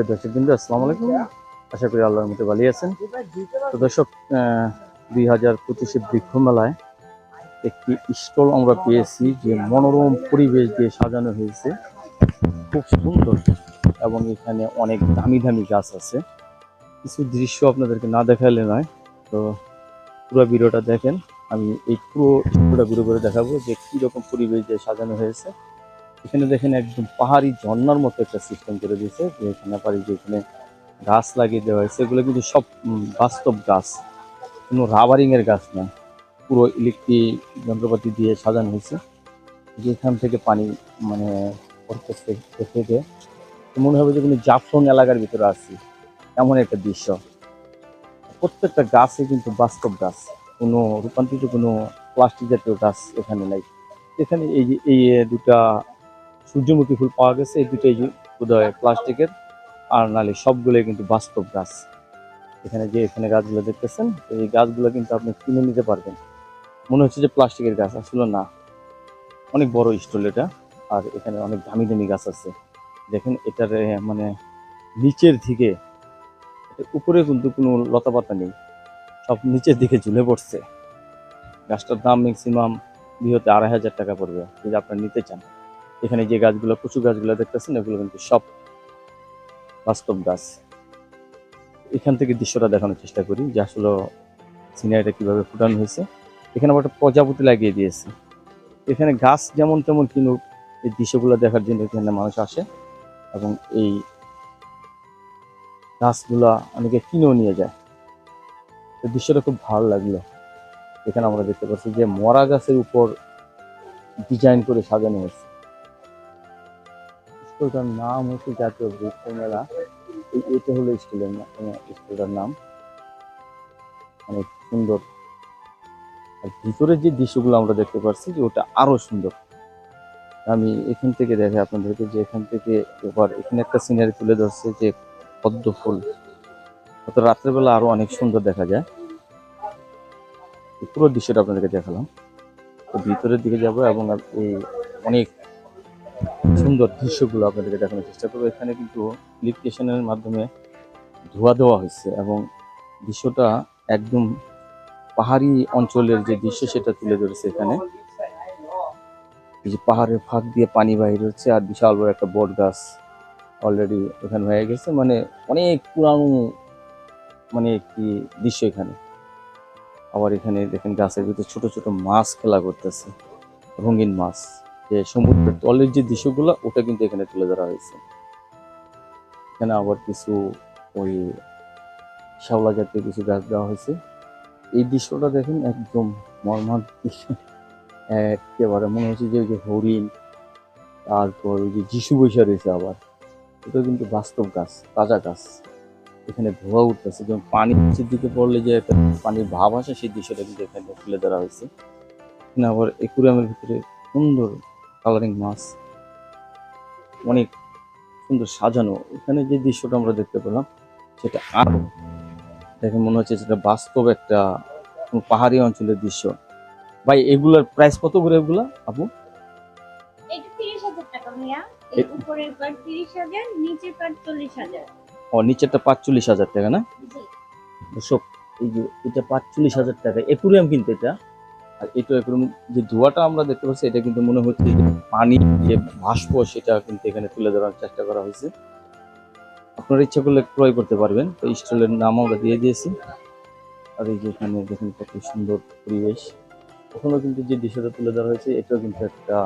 সুপ্রিয় দর্শক বিন্দু আসসালামু আলাইকুম। আশা করি আল্লাহর মতো ভালো আছেন। তো দর্শক দুই হাজার পঁচিশে বৃক্ষ মেলায় একটি স্টল আমরা পেয়েছি, যে মনোরম পরিবেশ দিয়ে সাজানো হয়েছে। খুব সুন্দর এবং এখানে অনেক দামি দামি গাছ আছে। কিছু দৃশ্য আপনাদেরকে না দেখালে নয়। তো পুরো ভিডিওটা দেখেন। আমি এই পুরো স্টলটা ঘুরে ঘুরে দেখাবো যে কীরকম পরিবেশ দিয়ে সাজানো হয়েছে। এখানে দেখেন একদম পাহাড়ি ঝর্ণার মতো একটা সিস্টেম করে দিয়েছে, যে এখানে পারি যে এখানে গাছ লাগিয়ে দেওয়া হয়েছে। এগুলো কিন্তু সব বাস্তব গাছ, কোনো রাবারিংয়ের গাছ না। পুরো ইলেকট্রিক যন্ত্রপাতি দিয়ে সাজানো হয়েছে। যেখান থেকে পানি মানে থেকে মনে হবে যে কোনো জাফরং এলাকার ভিতরে আছি। এমন একটা দৃশ্য। প্রত্যেকটা গাছে কিন্তু বাস্তব গাছ। কোনো রূপান্তরিত কোনো প্লাস্টিক জাতীয় গাছ এখানে নাই। এখানে এই এই দুটা সূর্যমুখী ফুল পাওয়া গেছে। এই দুটোই যে বোধহয় প্লাস্টিকের। আর নালে সবগুলোই কিন্তু বাস্তব গাছ। এখানে যে এখানে গাছগুলো দেখতেছেন, এই গাছগুলো কিন্তু আপনি কিনে নিতে পারবেন। মনে হচ্ছে যে প্লাস্টিকের গাছ, আসলে না। অনেক বড় স্টল এটা। আর এখানে অনেক দামি দামি গাছ আছে। দেখেন এটার মানে নিচের দিকে উপরে কিন্তু কোনো লতাপাতা নেই। সব নিচের দিকে ঝুলে পড়ছে। গাছটার দাম ম্যাক্সিমাম বৃহতে আড়াই হাজার টাকা পড়বে। যদি আপনারা নিতে চান। এখানে যে গাছগুলো, কচু গাছগুলো দেখতেছেন, এগুলো কিন্তু সব বাস্তব গাছ। এখান থেকে দৃশ্যটা দেখানোর চেষ্টা করি যে আসলে সিনারিটা কীভাবে ফুটানো হয়েছে। এখানে আবার একটা প্রজাপতি লাগিয়ে দিয়েছে। এখানে গাছ যেমন তেমন কিনুক এই দৃশ্যগুলো দেখার জন্য এখানে মানুষ আসে এবং এই গাছগুলা অনেকে কিনেও নিয়ে যায়। এই দৃশ্যটা খুব ভালো লাগল। এখানে আমরা দেখতে পাচ্ছি যে মরা গাছের উপর ডিজাইন করে সাজানো হয়েছে। স্কুলটার নাম হচ্ছে জাতীয় বৃক্ষ মেলা এটা হলো স্কুলের স্কুলটার নাম। অনেক সুন্দর। আর ভিতরের যে দৃশ্যগুলো আমরা দেখতে পাচ্ছি যে ওটা আরও সুন্দর। আমি এখান থেকে দেখে আপনাদেরকে যে এখান থেকে এবার এখানে একটা সিনারি তুলে ধরছে যে পদ্ম ফুল। হয়তো রাত্রেবেলা আরও অনেক সুন্দর দেখা যায়। পুরো দৃশ্যটা আপনাদেরকে দেখালাম। ভিতরের দিকে যাব এবং এই অনেক সুন্দর দৃশ্যগুলো আপনাদেরকে দেখানোর চেষ্টা করব। এখানে কিন্তু ইলেকট্রিশিয়ানের মাধ্যমে ধোয়া দেওয়া হয়েছে এবং দৃশ্যটা একদম পাহাড়ি অঞ্চলের যে দৃশ্য সেটা তুলে ধরেছে এখানে। যে পাহাড়ের ফাঁক দিয়ে পানি বাহির হচ্ছে আর বিশাল বড় একটা বট গাছ অলরেডি এখানে হয়ে গেছে। মানে অনেক পুরানো মানে একটি দৃশ্য এখানে। আবার এখানে দেখেন গাছের ভিতরে ছোট ছোট মাছ খেলা করতেছে, রঙিন মাছ। যে সমুদ্রের তলের যে দৃশ্যগুলো, ওটা কিন্তু এখানে তুলে ধরা হয়েছে। এখানে আবার কিছু ওই শ্যাওলা জাতীয় কিছু গাছ দেওয়া হয়েছে। এই দৃশ্যটা দেখেন একদম মর্মান্তিক। একেবারে মনে হচ্ছে যে ওই যে হরিণ, তারপর ওই যে যিশু বৈশা রয়েছে আবার। এটা কিন্তু বাস্তব গাছ, তাজা গাছ। এখানে ধোয়া উঠতেছে, যেমন পানি নিচের দিকে পড়লে যে একটা পানির ভাব আসে, সেই দৃশ্যটা কিন্তু এখানে তুলে ধরা হয়েছে। এখানে আবার একুরিয়ামের ভিতরে সুন্দর কালারিং মাছ। অনেক সুন্দর সাজানো। এখানে যে দৃশ্যটা আমরা দেখতে পেলাম সেটা আরও দেখে মনে হচ্ছে সেটা বাস্তব একটা পাহাড়ি অঞ্চলের দৃশ্য। ভাই এগুলার প্রাইস কত করে এগুলা আপু? ও নিচেরটা পাঁচচল্লিশ হাজার টাকা না? দর্শক এই যে এটা পাঁচচল্লিশ হাজার টাকা। একুরিয়াম কিন্তু এটা। আর এটা একুরিয়াম যে ধোঁয়াটা আমরা দেখতে পাচ্ছি, এটা কিন্তু মনে হচ্ছে যে পানি, যে ভাস্প সেটা কিন্তু এখানে তুলে ধরার চেষ্টা করা হয়েছে। আপনারা ইচ্ছা করলে ক্রয় করতে পারবেন। তো স্টলের নাম আমরা দিয়ে দিয়েছি। আর এই যে এখানে দেখুন কত সুন্দর পরিবেশ। ওখানেও কিন্তু যে দৃশ্যটা তুলে ধরা হয়েছে, এটাও কিন্তু একটা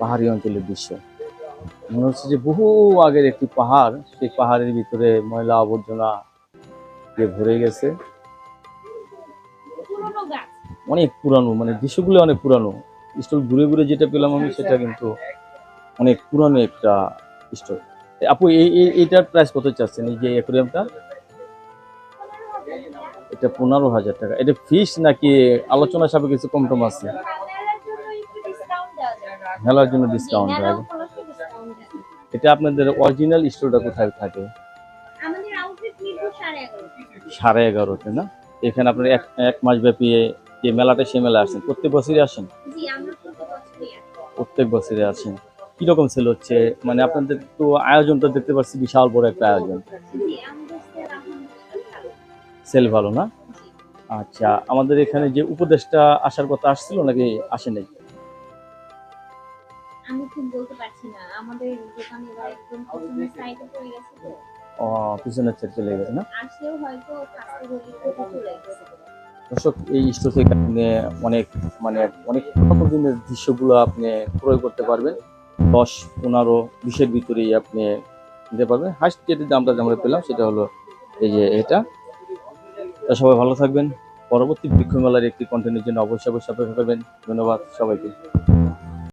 পাহাড়ি অঞ্চলের দৃশ্য। মনে হচ্ছে যে বহু আগের একটি পাহাড়, সেই পাহাড়ের ভিতরে ময়লা আবর্জনা দিয়ে ভরে গাছ। অনেক পুরানো মানে দৃশ্যগুলো অনেক পুরানো। স্টল ঘুরে ঘুরে যেটা পেলাম আমি সেটা কিন্তু অনেক পুরানো একটা স্টল। আপু এই এই- এইটার প্রাইস কত চাচ্ছেন? এই যে অ্যাকোরিয়ামটা এটা পনেরো হাজার টাকা। এটা ফিস নাকি আলোচনা সাপে কিছু কম টম আছে? মেলার জন্য ডিসকাউন্ট হবে এটা আপনাদের অরিজিনাল স্টোরটা কোথায় থাকে? সাড়ে এগারোতে। না? এখানে আপনার এক এক মাস ব্যাপী যে মেলাটা সে মেলা আসেন? প্রত্যেক বছরই আসেন? বছরই প্রত্যেক বছরে আসেন। কীরকম সেল হচ্ছে মানে আপনাদের তো আয়োজনটা দেখতে পাচ্ছি বিশাল বড় একটা আয়োজন। সেল ভালো। না? আচ্ছা আমাদের এখানে যে উপদেশটা আসার কথা আসছিল নাকি আসে নাই? আমি ঠিক বলতে পারছি না। আমাদের দোকান এবার একদম পিছনের সাইডে পড়ে গেছে তো। ও, পিছনের সাইড চলে গেছে না? আসলেও হয়তো কাজটা চলে গেছে। দর্শক, এই স্টোর থেকে আপনি অনেক মানে অনেক পুরোনো দিনের দৃশ্যগুলো আপনি ক্রয় করতে পারবেন। দশ, পনেরো, বিশের ভিতরেই আপনি নিতে পারবেন। হাইস্ট যেটি দামটা আমরা পেলাম সেটা হলো এই যে এটা। তা সবাই ভালো থাকবেন। পরবর্তী বৃক্ষ মেলার একটি কন্টেন্টের জন্য অবশ্যই অবশ্যই অপেক্ষা করবেন। ধন্যবাদ সবাইকে।